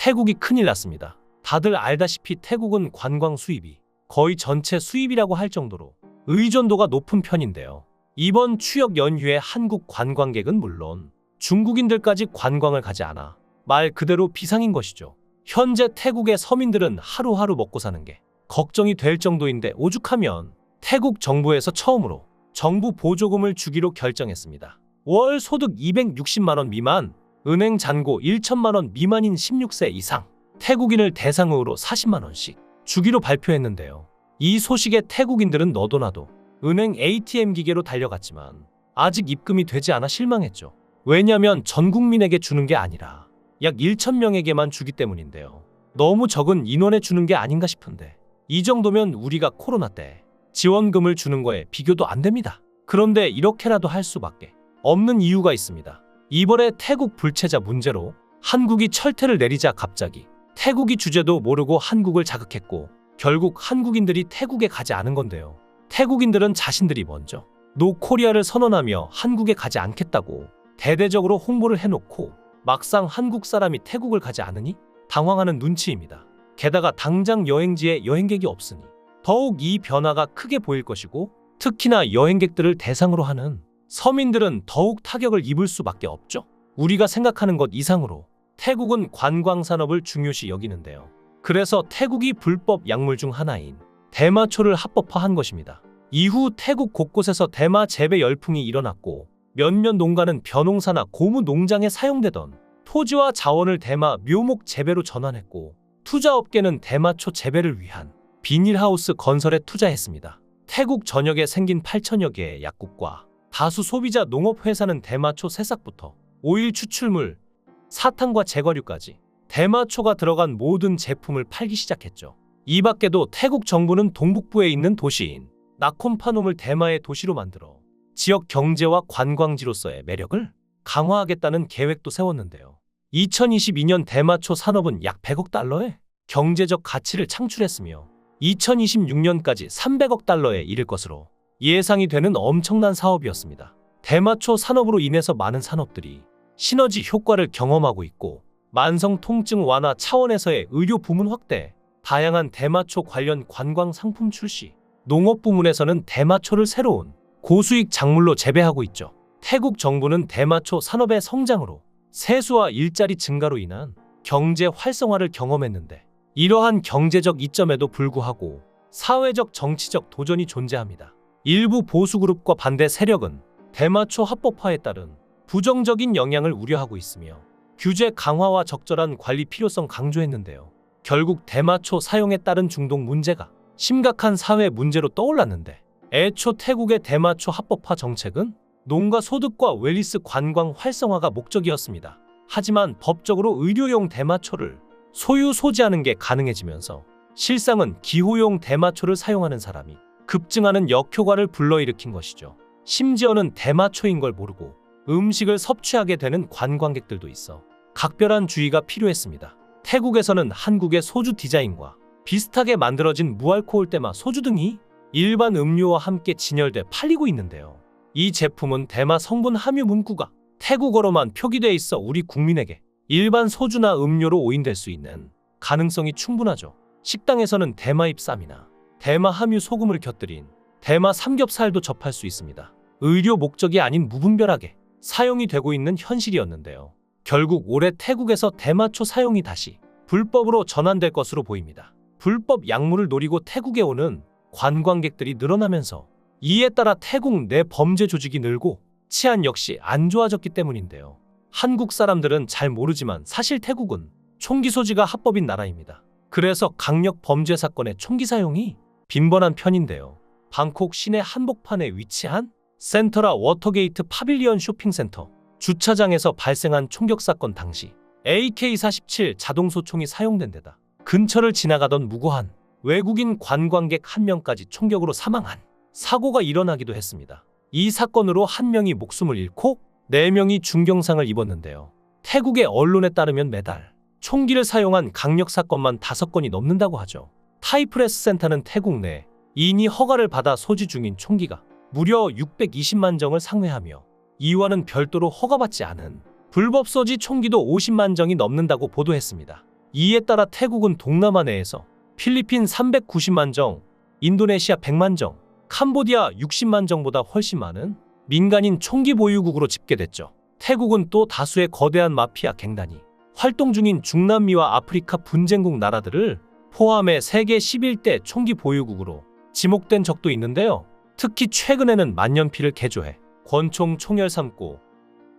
태국이 큰일 났습니다. 다들 알다시피 태국은 관광 수입이 거의 전체 수입이라고 할 정도로 의존도가 높은 편인데요. 이번 추석 연휴에 한국 관광객은 물론 중국인들까지 관광을 가지 않아 말 그대로 비상인 것이죠. 현재 태국의 서민들은 하루하루 먹고 사는 게 걱정이 될 정도인데 오죽하면 태국 정부에서 처음으로 정부 보조금을 주기로 결정했습니다. 월 소득 260만 원 미만, 은행 잔고 1천만 원 미만인 16세 이상 태국인을 대상으로 40만 원씩 주기로 발표했는데요. 이 소식에 태국인들은 너도나도 은행 ATM 기계로 달려갔지만 아직 입금이 되지 않아 실망했죠. 왜냐면 전 국민에게 주는 게 아니라 약 1천 명에게만 주기 때문인데요. 너무 적은 인원에 주는 게 아닌가 싶은데 이 정도면 우리가 코로나 때 지원금을 주는 거에 비교도 안 됩니다. 그런데 이렇게라도 할 수밖에 없는 이유가 있습니다. 이번에 태국 불체자 문제로 한국이 철퇴를 내리자 갑자기 태국이 주제도 모르고 한국을 자극했고 결국 한국인들이 태국에 가지 않은 건데요. 태국인들은 자신들이 먼저 노 코리아를 선언하며 한국에 가지 않겠다고 대대적으로 홍보를 해놓고 막상 한국 사람이 태국을 가지 않으니 당황하는 눈치입니다. 게다가 당장 여행지에 여행객이 없으니 더욱 이 변화가 크게 보일 것이고 특히나 여행객들을 대상으로 하는 서민들은 더욱 타격을 입을 수밖에 없죠. 우리가 생각하는 것 이상으로 태국은 관광 산업을 중요시 여기는데요. 그래서 태국이 불법 약물 중 하나인 대마초를 합법화한 것입니다. 이후 태국 곳곳에서 대마 재배 열풍이 일어났고 몇몇 농가는 벼농사나 고무 농장에 사용되던 토지와 자원을 대마 묘목 재배로 전환했고 투자업계는 대마초 재배를 위한 비닐하우스 건설에 투자했습니다. 태국 전역에 생긴 8천여 개의 약국과 다수 소비자 농업회사는 대마초 새싹부터 오일 추출물, 사탕과 제과류까지 대마초가 들어간 모든 제품을 팔기 시작했죠. 이 밖에도 태국 정부는 동북부에 있는 도시인 나콤파놈을 대마의 도시로 만들어 지역 경제와 관광지로서의 매력을 강화하겠다는 계획도 세웠는데요. 2022년 대마초 산업은 약 100억 달러의 경제적 가치를 창출했으며 2026년까지 300억 달러에 이를 것으로 예상이 되는 엄청난 사업이었습니다. 대마초 산업으로 인해서 많은 산업들이 시너지 효과를 경험하고 있고 만성 통증 완화 차원에서의 의료 부문 확대, 다양한 대마초 관련 관광 상품 출시, 농업 부문에서는 대마초를 새로운 고수익 작물로 재배하고 있죠. 태국 정부는 대마초 산업의 성장으로 세수와 일자리 증가로 인한 경제 활성화를 경험했는데 이러한 경제적 이점에도 불구하고 사회적 정치적 도전이 존재합니다. 일부 보수그룹과 반대 세력은 대마초 합법화에 따른 부정적인 영향을 우려하고 있으며 규제 강화와 적절한 관리 필요성 강조했는데요. 결국 대마초 사용에 따른 중독 문제가 심각한 사회 문제로 떠올랐는데 애초 태국의 대마초 합법화 정책은 농가 소득과 웰리스 관광 활성화가 목적이었습니다. 하지만 법적으로 의료용 대마초를 소유 소지하는 게 가능해지면서 실상은 기호용 대마초를 사용하는 사람이 급증하는 역효과를 불러일으킨 것이죠. 심지어는 대마초인 걸 모르고 음식을 섭취하게 되는 관광객들도 있어 각별한 주의가 필요했습니다. 태국에서는 한국의 소주 디자인과 비슷하게 만들어진 무알코올 대마 소주 등이 일반 음료와 함께 진열돼 팔리고 있는데요. 이 제품은 대마 성분 함유 문구가 태국어로만 표기돼 있어 우리 국민에게 일반 소주나 음료로 오인될 수 있는 가능성이 충분하죠. 식당에서는 대마잎 쌈이나 대마 함유 소금을 곁들인 대마 삼겹살도 접할 수 있습니다. 의료 목적이 아닌 무분별하게 사용이 되고 있는 현실이었는데요. 결국 올해 태국에서 대마초 사용이 다시 불법으로 전환될 것으로 보입니다. 불법 약물을 노리고 태국에 오는 관광객들이 늘어나면서 이에 따라 태국 내 범죄 조직이 늘고 치안 역시 안 좋아졌기 때문인데요. 한국 사람들은 잘 모르지만 사실 태국은 총기 소지가 합법인 나라입니다. 그래서 강력 범죄 사건의 총기 사용이 빈번한 편인데요. 방콕 시내 한복판에 위치한 센터라 워터게이트 파빌리언 쇼핑센터 주차장에서 발생한 총격 사건 당시 AK-47 자동소총이 사용된 데다 근처를 지나가던 무고한 외국인 관광객 한 명까지 총격으로 사망한 사고가 일어나기도 했습니다. 이 사건으로 한 명이 목숨을 잃고 네 명이 중경상을 입었는데요. 태국의 언론에 따르면 매달 총기를 사용한 강력 사건만 다섯 건이 넘는다고 하죠. 타이프레스 센터는 태국 내 이인이 허가를 받아 소지 중인 총기가 무려 620만 정을 상회하며 이와는 별도로 허가받지 않은 불법 소지 총기도 50만 정이 넘는다고 보도했습니다. 이에 따라 태국은 동남아 내에서 필리핀 390만 정, 인도네시아 100만 정, 캄보디아 60만 정보다 훨씬 많은 민간인 총기 보유국으로 집계됐죠. 태국은 또 다수의 거대한 마피아 갱단이 활동 중인 중남미와 아프리카 분쟁국 나라들을 포함해 세계 11대 총기 보유국으로 지목된 적도 있는데요. 특히 최근에는 만년필을 개조해 권총 총열 삼고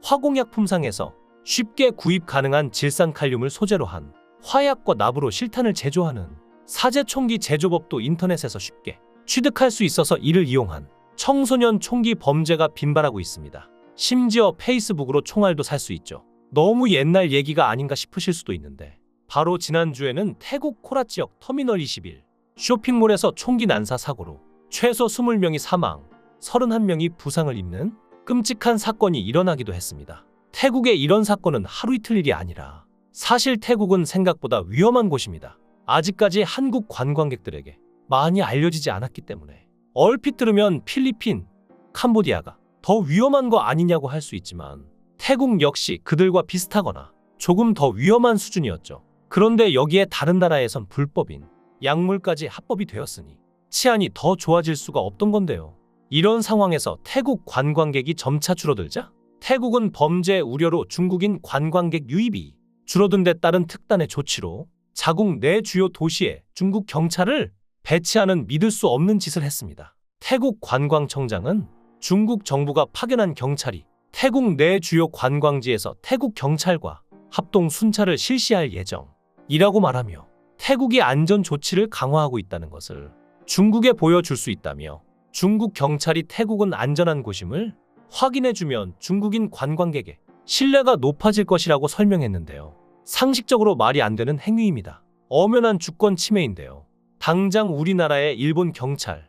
화공약품상에서 쉽게 구입 가능한 질산칼륨을 소재로 한 화약과 납으로 실탄을 제조하는 사제 총기 제조법도 인터넷에서 쉽게 취득할 수 있어서 이를 이용한 청소년 총기 범죄가 빈발하고 있습니다. 심지어 페이스북으로 총알도 살 수 있죠. 너무 옛날 얘기가 아닌가 싶으실 수도 있는데 바로 지난주에는 태국 코라 지역 터미널 21 쇼핑몰에서 총기 난사 사고로 최소 20명이 사망, 31명이 부상을 입는 끔찍한 사건이 일어나기도 했습니다. 태국의 이런 사건은 하루 이틀 일이 아니라 사실 태국은 생각보다 위험한 곳입니다. 아직까지 한국 관광객들에게 많이 알려지지 않았기 때문에 얼핏 들으면 필리핀, 캄보디아가 더 위험한 거 아니냐고 할 수 있지만 태국 역시 그들과 비슷하거나 조금 더 위험한 수준이었죠. 그런데 여기에 다른 나라에선 불법인 약물까지 합법이 되었으니 치안이 더 좋아질 수가 없던 건데요. 이런 상황에서 태국 관광객이 점차 줄어들자 태국은 범죄 우려로 중국인 관광객 유입이 줄어든 데 따른 특단의 조치로 자국 내 주요 도시에 중국 경찰을 배치하는 믿을 수 없는 짓을 했습니다. 태국 관광청장은 중국 정부가 파견한 경찰이 태국 내 주요 관광지에서 태국 경찰과 합동 순찰을 실시할 예정 이라고 말하며 태국이 안전 조치를 강화하고 있다는 것을 중국에 보여줄 수 있다며 중국 경찰이 태국은 안전한 곳임을 확인해주면 중국인 관광객의 신뢰가 높아질 것이라고 설명했는데요. 상식적으로 말이 안 되는 행위입니다. 엄연한 주권 침해인데요. 당장 우리나라의 일본 경찰,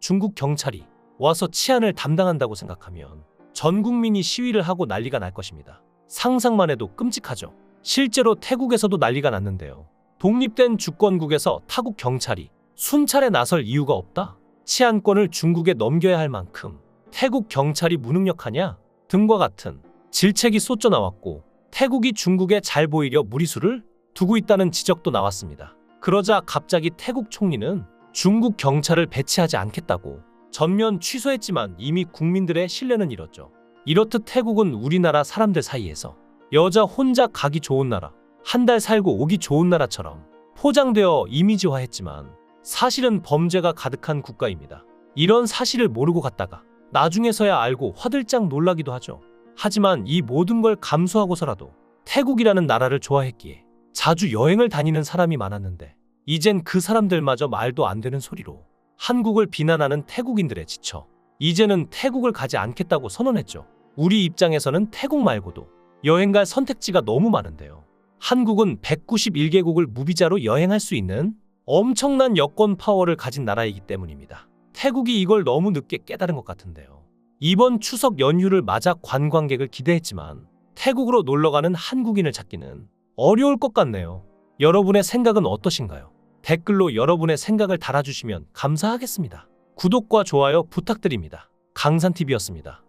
중국 경찰이 와서 치안을 담당한다고 생각하면 전 국민이 시위를 하고 난리가 날 것입니다. 상상만 해도 끔찍하죠. 실제로 태국에서도 난리가 났는데요. 독립된 주권국에서 타국 경찰이 순찰에 나설 이유가 없다. 치안권을 중국에 넘겨야 할 만큼 태국 경찰이 무능력하냐 등과 같은 질책이 쏟져 나왔고 태국이 중국에 잘 보이려 무리수를 두고 있다는 지적도 나왔습니다. 그러자 갑자기 태국 총리는 중국 경찰을 배치하지 않겠다고 전면 취소했지만 이미 국민들의 신뢰는 잃었죠. 이렇듯 태국은 우리나라 사람들 사이에서 여자 혼자 가기 좋은 나라, 한 달 살고 오기 좋은 나라처럼 포장되어 이미지화했지만 사실은 범죄가 가득한 국가입니다. 이런 사실을 모르고 갔다가 나중에서야 알고 화들짝 놀라기도 하죠. 하지만 이 모든 걸 감수하고서라도 태국이라는 나라를 좋아했기에 자주 여행을 다니는 사람이 많았는데 이젠 그 사람들마저 말도 안 되는 소리로 한국을 비난하는 태국인들에 지쳐 이제는 태국을 가지 않겠다고 선언했죠. 우리 입장에서는 태국 말고도 여행 갈 선택지가 너무 많은데요. 한국은 191개국을 무비자로 여행할 수 있는 엄청난 여권 파워를 가진 나라이기 때문입니다. 태국이 이걸 너무 늦게 깨달은 것 같은데요. 이번 추석 연휴를 맞아 관광객을 기대했지만 태국으로 놀러가는 한국인을 찾기는 어려울 것 같네요. 여러분의 생각은 어떠신가요? 댓글로 여러분의 생각을 달아주시면 감사하겠습니다. 구독과 좋아요 부탁드립니다. 강산TV였습니다.